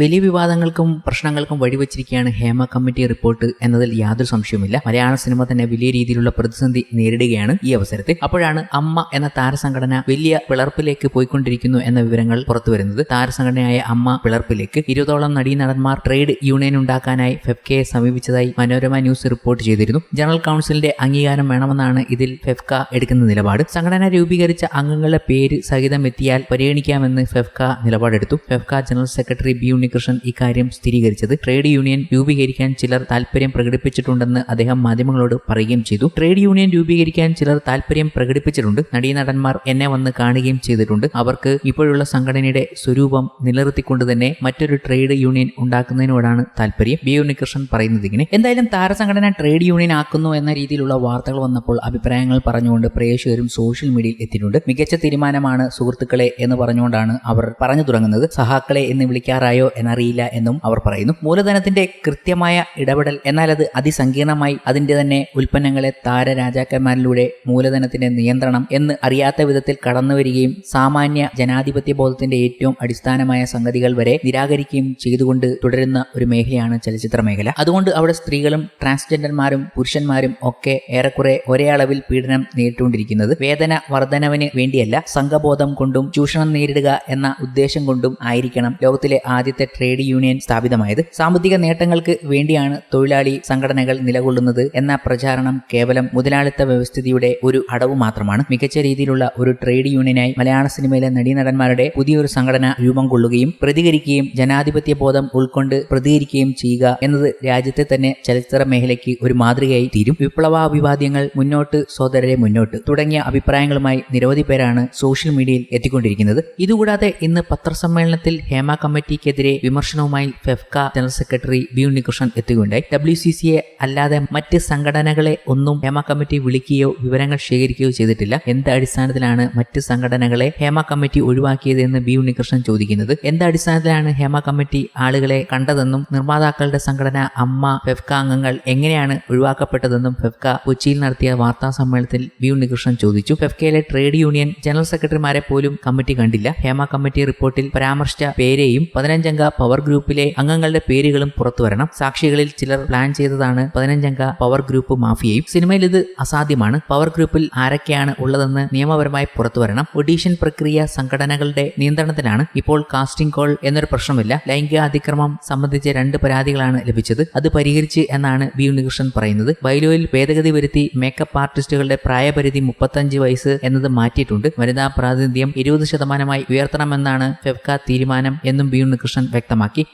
വലിയ വിവാദങ്ങൾക്കും പ്രശ്നങ്ങൾക്കും വഴിവെച്ചിരിക്കുകയാണ് Hema committee report എന്നതിൽ യാതൊരു സംശയവുമില്ല. മലയാള സിനിമ തന്നെ വലിയ രീതിയിലുള്ള പ്രതിസന്ധി നേരിടുകയാണ് ഈ അവസരത്തിൽ. അപ്പോഴാണ് അമ്മ എന്ന താരസംഘടന വലിയ പിളർപ്പിലേക്ക് പോയിക്കൊണ്ടിരിക്കുന്നു എന്ന വിവരങ്ങൾ പുറത്തു പുറത്തുവരുന്നത്. താരസംഘടനയായ അമ്മ പിളർപ്പിലേക്ക്. ഇരുപതോളം നടീനടന്മാർ ട്രേഡ് യൂണിയൻ ഉണ്ടാക്കാനായി ഫെഫ്കയെ സമീപിച്ചതായി മനോരമ ന്യൂസ് റിപ്പോർട്ട് ചെയ്തിരുന്നു. ജനറൽ കൗൺസിലിന്റെ അംഗീകാരം വേണമെന്നാണ് ഇതിൽ ഫെഫ്ക എടുക്കുന്ന നിലപാട്. സംഘടന രൂപീകരിച്ച അംഗങ്ങളുടെ പേര് സഹിതം എത്തിയാൽ പരിഗണിക്കാമെന്ന് FEFKA നിലപാടെടുത്തു. FEFKA general secretary B Unnikrishnan ഇക്കാര്യം സ്ഥിരീകരിച്ചത്. ട്രേഡ് യൂണിയൻ രൂപീകരിക്കാൻ ചിലർ താൽപര്യം പ്രകടിപ്പിച്ചിട്ടുണ്ടെന്ന് അദ്ദേഹം മാധ്യമങ്ങളോട് പറയുകയും ചെയ്തു. ട്രേഡ് യൂണിയൻ രൂപീകരിക്കാൻ ചിലർ താൽപര്യം പ്രകടിപ്പിച്ചിട്ടുണ്ട്. നടീനടന്മാർ എന്നെ വന്ന് കാണുകയും ചെയ്തിട്ടുണ്ട്. അവർക്ക് ഇപ്പോഴുള്ള സംഘടനയുടെ സ്വരൂപം നിലനിർത്തിക്കൊണ്ട് തന്നെ മറ്റൊരു ട്രേഡ് യൂണിയൻ ഉണ്ടാക്കുന്നതിനോടാണ് താല്പര്യം ബി. ഉണ്ണികൃഷ്ണൻ പറയുന്നത് ഇങ്ങനെ എന്തായാലും താരസംഘടന ട്രേഡ് യൂണിയൻ ആക്കുന്നു എന്ന രീതിയിലുള്ള വാർത്തകൾ വന്നപ്പോൾ അഭിപ്രായങ്ങൾ പറഞ്ഞുകൊണ്ട് പ്രേക്ഷകരും സോഷ്യൽ മീഡിയയിൽ എത്തിയിട്ടുണ്ട്. മികച്ച തീരുമാനമാണ് സുഹൃത്തുക്കളെ എന്ന് പറഞ്ഞുകൊണ്ടാണ് അവർ പറഞ്ഞു തുടങ്ങുന്നത്. സഹാക്കളെ എന്ന് വിളിക്കാറായോ എന്നറിയില്ല എന്നും അവർ പറയുന്നു. മൂലധനത്തിന്റെ കൃത്യമായ ഇടപെടൽ എന്നാൽ അത് അതിസങ്കീർണമായി അതിന്റെ തന്നെ ഉൽപ്പന്നങ്ങളെ താരരാജാക്കന്മാരിലൂടെ മൂലധനത്തിന്റെ നിയന്ത്രണം എന്ന് അറിയാത്ത വിധത്തിൽ കടന്നുവരികയും സാമാന്യ ജനാധിപത്യ ബോധത്തിന്റെ ഏറ്റവും അടിസ്ഥാനമായ സംഗതികൾ വരെ നിരാകരിക്കുകയും ചെയ്തുകൊണ്ട് തുടരുന്ന ഒരു മേഖലയാണ് ചലച്ചിത്ര മേഖല. അതുകൊണ്ട് അവിടെ സ്ത്രീകളും ട്രാൻസ്ജെൻഡർമാരും പുരുഷന്മാരും ഒക്കെ ഏറെക്കുറെ ഒരേ അളവിൽ പീഡനം നേരിട്ടുകൊണ്ടിരിക്കുന്നത് വേതന വർധനവിന് വേണ്ടിയല്ല സംഘബോധം കൊണ്ടും ചൂഷണം നേരിടുക എന്ന ഉദ്ദേശം കൊണ്ടും ആയിരിക്കണം ലോകത്തിലെ ആദ്യത്തെ ട്രേഡ് യൂണിയൻ സ്ഥാപിതമായത്. സാമ്പത്തിക നേട്ടങ്ങൾക്ക് വേണ്ടിയാണ് തൊഴിലാളി സംഘടനകൾ നിലകൊള്ളുന്നത് എന്ന പ്രചാരണം കേവലം മുതലാളിത്ത വ്യവസ്ഥിതിയുടെ ഒരു അടവ് മാത്രമാണ്. മികച്ച രീതിയിലുള്ള ഒരു ട്രേഡ് യൂണിയനായി മലയാള സിനിമയിലെ നടീനടന്മാരുടെ പുതിയൊരു സംഘടന രൂപം കൊള്ളുകയും പ്രതികരിക്കുകയും ജനാധിപത്യ ബോധം ഉൾക്കൊണ്ട് പ്രതികരിക്കുകയും ചെയ്യുക എന്നത് രാജ്യത്തെ തന്നെ ചലച്ചിത്ര മേഖലയ്ക്ക് ഒരു മാതൃകയായി തീരും. വിപ്ലവാഭിവാദ്യങ്ങൾ മുന്നോട്ട് സോദരരെ മുന്നോട്ട് തുടങ്ങിയ അഭിപ്രായങ്ങളുമായി നിരവധി പേരാണ് സോഷ്യൽ മീഡിയയിൽ എത്തിക്കൊണ്ടിരിക്കുന്നത്. ഇതുകൂടാതെ ഇന്ന് പത്രസമ്മേളനത്തിൽ ഹേമ കമ്മിറ്റിക്കെതിരെ വിമർശനവുമായി FEFKA general secretary B Unnikrishnan എത്തുകയുണ്ടായി W C സിയെ അല്ലാതെ മറ്റ് സംഘടനകളെ ഒന്നും ഹേമ കമ്മിറ്റി വിളിക്കുകയോ വിവരങ്ങൾ ശേഖരിക്കുകയോ ചെയ്തിട്ടില്ല. എന്ത് അടിസ്ഥാനത്തിലാണ് മറ്റ് സംഘടനകളെ ഹേമ കമ്മിറ്റി ഒഴിവാക്കിയതെന്ന് ബി ഉണ്ണികൃഷ്ണൻ ചോദിക്കുന്നത്? എന്ത് അടിസ്ഥാനത്തിലാണ് ഹേമ കമ്മിറ്റി ആളുകളെ കണ്ടതെന്നും നിർമ്മാതാക്കളുടെ സംഘടന അമ്മ ഫെഫ്ക അംഗങ്ങൾ എങ്ങനെയാണ് ഒഴിവാക്കപ്പെട്ടതെന്നും ഫെഫ്ക കൊച്ചിയിൽ നടത്തിയ വാർത്താ സമ്മേളനത്തിൽ ബി ഉണ്ണികൃഷ്ണൻ ചോദിച്ചു. ഫെഫ്കയിലെ ട്രേഡ് യൂണിയൻ ജനറൽ സെക്രട്ടറിമാരെ പോലും കമ്മിറ്റി കണ്ടില്ല. ഹേമ കമ്മിറ്റി റിപ്പോർട്ടിൽ പരാമർശിച്ച പേരെയും പതിനഞ്ചംഗ പവർ ഗ്രൂപ്പിലെ അംഗങ്ങളുടെ പേരുകളും പുറത്തു വരണം. സാക്ഷികളിൽ ചിലർ പ്ലാൻ ചെയ്തതാണ് പതിനഞ്ചംഗ പവർ ഗ്രൂപ്പ് മാഫിയയും. സിനിമയിൽ ഇത് അസാധ്യമാണ്. പവർ ഗ്രൂപ്പിൽ ആരൊക്കെയാണ് ഉള്ളതെന്ന് നിയമപരമായി പുറത്തു വരണം. ഒഡീഷൻ പ്രക്രിയ സംഘടനകളുടെ നിയന്ത്രണത്തിലാണ്. ഇപ്പോൾ കാസ്റ്റിംഗ് കോൾ എന്നൊരു പ്രശ്നമില്ല. ലൈംഗിക അതിക്രമം സംബന്ധിച്ച് രണ്ട് പരാതികളാണ് ലഭിച്ചത്. അത് പരിഹരിച്ച് എന്നാണ് ബി ഉണ്ണികൃഷ്ണൻ പറയുന്നത്. ബൈലോയിൽ ഭേദഗതി വരുത്തി മേക്കപ്പ് ആർട്ടിസ്റ്റുകളുടെ പ്രായപരിധി മുപ്പത്തഞ്ച് വയസ്സ് എന്നത് മാറ്റിയിട്ടുണ്ട്. വനിതാ പ്രാതിനിധ്യം ഇരുപത് ശതമാനമായി ഉയർത്തണമെന്നാണ് ഫെഫ്ക തീരുമാനം എന്നും ബി ഉണ്ണികൃഷ്ണൻ വ്യക്തമാക്കി.